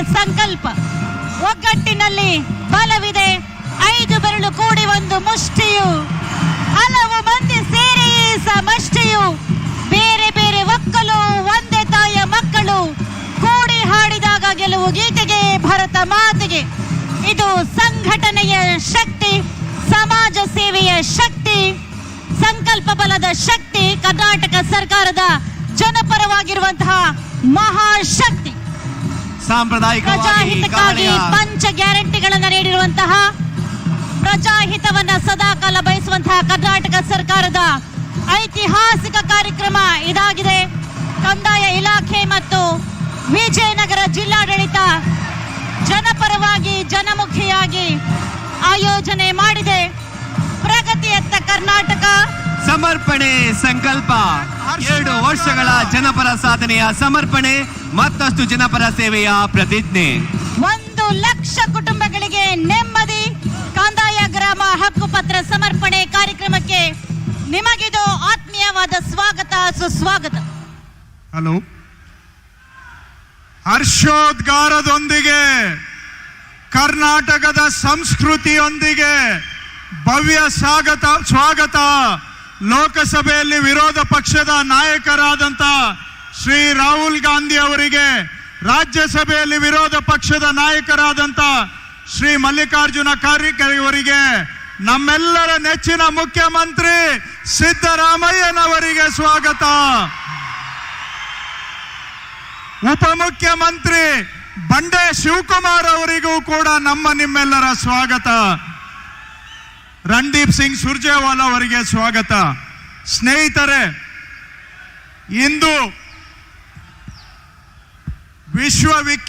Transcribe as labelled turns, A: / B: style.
A: ಸಂಕಲ್ಪ. ಒಗ್ಗಟ್ಟಿನಲ್ಲಿ ಬಲವಿದೆ. ಐದು ಬೆರಳು ಕೂಡಿ ಒಂದು ಮುಷ್ಟಿಯು. ಹಲವು ಮಂದಿ ಸೇರಿ ಸಮಷ್ಟಿಯು. ಬೇರೆ ಬೇರೆ ಒಕ್ಕಲು, ಒಂದೇ ತಾಯಿಯ ಮಕ್ಕಳು ಕೂಡಿ ಹಾಡಿದಾಗ ಗೆಲುವು ಗೀತೆಗೆ, ಭರತ ಮಾತಿಗೆ. ಇದು ಸಂಘಟನೆಯ ಶಕ್ತಿ, ಸಮಾಜ ಸೇವೆಯ ಶಕ್ತಿ, ಸಂಕಲ್ಪ ಬಲದ ಶಕ್ತಿ, ಕರ್ನಾಟಕ ಸರ್ಕಾರದ ಜನಪರವಾಗಿರುವಂತಹ ಮಹಾಶಕ್ತಿ.
B: ಸಾಂಪ್ರದಾಯಿಕವಾಗಿ
A: ಪ್ರಜಾಹಿತಕ್ಕಾಗಿ ಪಂಚ ಗ್ಯಾರಂಟಿಗಳನ್ನು ನೀಡಿರುವಂತಹ ಪ್ರಜಾಹಿತವನ್ನ ಸದಾಕಾಲ ಬಯಸುವಂತಹ ಕರ್ನಾಟಕ ಸರ್ಕಾರದ ಐತಿಹಾಸಿಕ ಕಾರ್ಯಕ್ರಮ ಇದಾಗಿದೆ. ಕಂದಾಯ ಇಲಾಖೆ ಮತ್ತು ವಿಜಯನಗರ ಜಿಲ್ಲಾಡಳಿತ
B: ಸಮರ್ಪಣೆ ಸಂಕಲ್ಪ. ಎರಡು ವರ್ಷಗಳ ಜನಪರ ಸಾಧನೆಯ ಸಮರ್ಪಣೆ ಮತ್ತಷ್ಟು ಜನಪರ ಸೇವೆಯ ಪ್ರತಿಜ್ಞೆ.
A: ಒಂದು ಲಕ್ಷ ಕುಟುಂಬಗಳಿಗೆ ನೆಮ್ಮದಿ ಕಂದಾಯ ಗ್ರಾಮ ಹಕ್ಕುಪತ್ರ ಸಮರ್ಪಣೆ ಕಾರ್ಯಕ್ರಮಕ್ಕೆ ನಿಮಗಿದು ಆತ್ಮೀಯವಾದ ಸ್ವಾಗತ ಸುಸ್ವಾಗತ.
C: ಹಲೋ. ಹರ್ಷೋದ್ಗಾರದೊಂದಿಗೆ ಕರ್ನಾಟಕದ ಸಂಸ್ಕೃತಿಯೊಂದಿಗೆ ಭವ್ಯ ಸ್ವಾಗತ ಸ್ವಾಗತ. ಲೋಕಸಭೆಯಲ್ಲಿ ವಿರೋಧ ಪಕ್ಷದ ನಾಯಕರಾದಂತ ಶ್ರೀ ರಾಹುಲ್ ಗಾಂಧಿ ಅವರಿಗೆ ರಾಜ್ಯಸಭೆಯಲ್ಲಿ ವಿರೋಧ ಪಕ್ಷದ ನಾಯಕರಾದಂತ ಶ್ರೀ ಮಲ್ಲಿಕಾರ್ಜುನ ಖರ್ಗೆ ಅವರಿಗೆ ನಮ್ಮೆಲ್ಲರ ನೆಚ್ಚಿನ ಮುಖ್ಯಮಂತ್ರಿ ಸಿದ್ದರಾಮಯ್ಯನವರಿಗೆ ಸ್ವಾಗತ. ಉಪಮುಖ್ಯಮಂತ್ರಿ ಬಂಡೆ ಶಿವಕುಮಾರ್ ಅವರಿಗೂ ಕೂಡ ನಮ್ಮ ನಿಮ್ಮೆಲ್ಲರ ಸ್ವಾಗತ. ರಣದೀಪ್ ಸಿಂಗ್ ಸುರ್ಜೇವಾಲಾ ಅವರಿಗೆ ಸ್ವಾಗತ. ಸ್ನೇಹಿತರೆ ಇಂದು ವಿಶ್ವವಿಖ್ಯಾತ